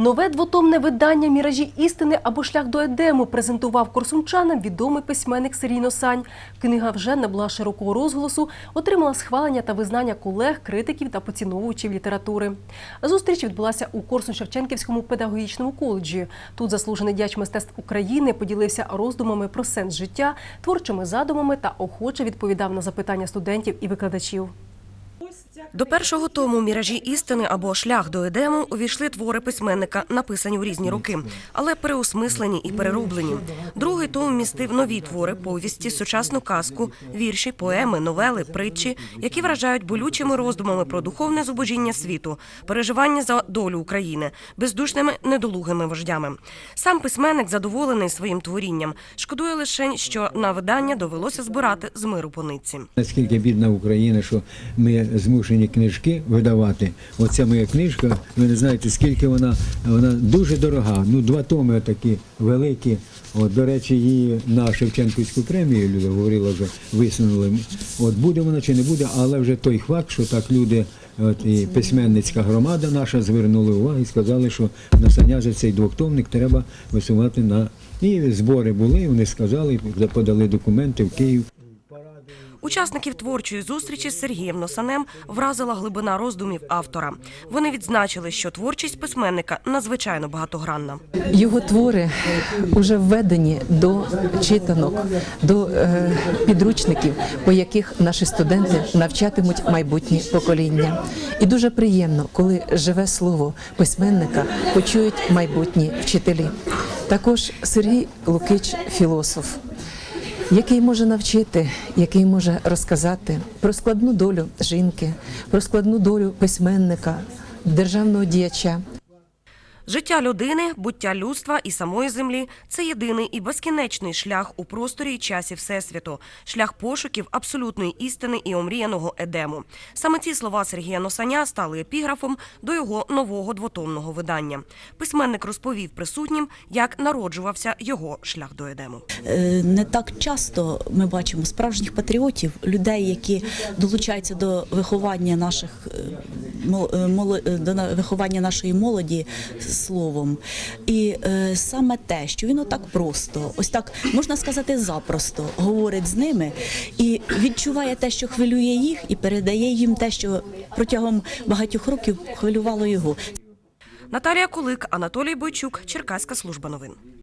Нове двотомне видання Міражі істини або шлях до Едему презентував корсунчанам відомий письменник Сергій Носань. Книга вже набула широкого розголосу, отримала схвалення та визнання колег, критиків та поціновувачів літератури. Зустріч відбулася у Корсун-Шевченківському педагогічному коледжі. Тут заслужений дяч мистецтв України поділився роздумами про сенс життя, творчими задумами та охоче відповідав на запитання студентів і викладачів. До першого тому міражі істини або шлях до Едему увійшли твори письменника, написані у різні роки, але переосмислені і перероблені. Другий том містив нові твори, повісті, сучасну казку, вірші, поеми, новели, притчі, які вражають болючими роздумами про духовне зубожіння світу, переживання за долю України, бездушними недолугими вождями. Сам письменник задоволений своїм творінням. Шкодує лише, що на видання довелося збирати з миру по нитці. Наскільки бідна Україна, що ми змушені книжки видавати. Оця моя книжка, ви не знаєте, скільки вона, вона дуже дорога. Ну, два томи такі великі. От, до речі, її на Шевченківську премію люди говорила вже висунули. От буде вона чи не буде, але вже той факт, що так люди. От і письменницька громада наша звернули увагу і сказали, що на Саняжі цей двохтомник треба висувати на і збори були. Вони сказали, подали документи в Київ. Учасників творчої зустрічі з Сергієм Носанем вразила глибина роздумів автора. Вони відзначили, що творчість письменника надзвичайно багатогранна. Його твори вже введені до читанок, до е, підручників, по яких наші студенти навчатимуть майбутні покоління. І дуже приємно, коли живе слово письменника почують майбутні вчителі. Також Сергій Лукич філософ. Який може навчити, який може розказати про складну долю жінки, про складну долю письменника, державного діяча. Життя людини, буття людства і самої землі це єдиний і безкінечний шлях у просторі і часі Всесвіту, шлях пошуків абсолютної істини і омріяного едему. Саме ці слова Сергія Носаня стали епіграфом до його нового двотомного видання. Письменник розповів присутнім, як народжувався його шлях до едему. Е, не так часто ми бачимо справжніх патріотів, людей, які долучаються до виховання наших е, е, до виховання нашої молоді словом. І е, саме те, що він отак просто, ось так можна сказати, запросто говорить з ними і відчуває те, що хвилює їх, і передає їм те, що протягом багатьох років хвилювало його. Наталія Кулик, Анатолій Бойчук, Черкаська служба новин.